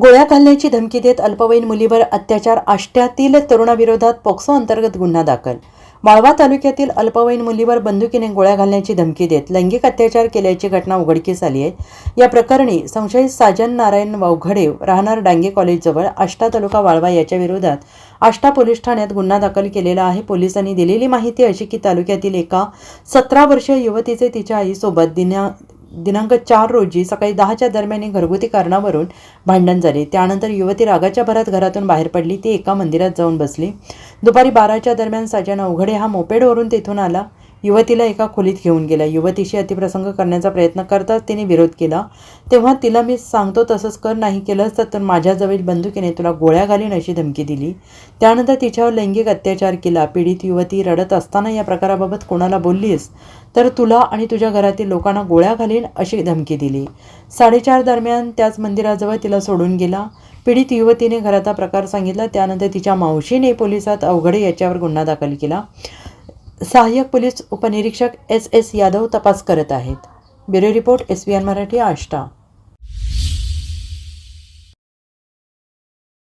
गोळ्या घालण्याची धमकी देत अल्पवयीन मुलीवर अत्याचार आष्ट्यातील तरुणाविरोधात पोक्सो अंतर्गत गुन्हा दाखल. वाळवा तालुक्यातील अल्पवयीन मुलीवर बंदुकीने गोळ्या घालण्याची धमकी देत लैंगिक अत्याचार केल्याची घटना उघडकीस आली आहे. या प्रकरणी संशयित साजन नारायण वावघडे राहणार डांगे कॉलेजजवळ आष्टा तालुका वाळवा याच्या विरोधात आष्टा पोलीस ठाण्यात गुन्हा दाखल केलेला आहे. पोलिसांनी दिलेली माहिती अशी की तालुक्यातील एका सतरा वर्षीय युवतीचे तिच्या आईसोबत दिना दिनांक चार रोजी सकाळी दहाच्या दरम्यान घरगुती कारणावरून भांडण झाले. त्यानंतर युवती रागाच्या भरात घरातून बाहेर पडली. ती एका मंदिरात जाऊन बसली. दुपारी बाराच्या दरम्यान साजन अवघडे हा मोपेडवरून तेथून आला. युवतीला एका खोलीत घेऊन गेला युवतीशी अतिप्रसंग करण्याचा प्रयत्न करताच तिने विरोध केला. तेव्हा तिला मी सांगतो तसंच कर नाही केलंस तर- तर बंदुकीने तुला गोळ्या घालीन अशी धमकी दिली. त्यानंतर तिच्यावर लैंगिक अत्याचार केला. पीडित युवती रडत असताना या प्रकाराबाबत कोणाला बोललीस? तर तुला आणि तुझ्या घरातील लोकांना गोळ्या घालीन अशी धमकी दिली. साडेचार दरम्यान त्याच मंदिराजवळ तिला सोडून गेला. पीडित युवतीने घराचा प्रकार सांगितला. त्यानंतर तिच्या मावशीने पोलिसात अवघडे याच्यावर गुन्हा दाखल केला. सहाय्यक पोलीस उपनिरीक्षक एस एस यादव तपास करत आहेत. Bureau report S B N Marathi Ashta.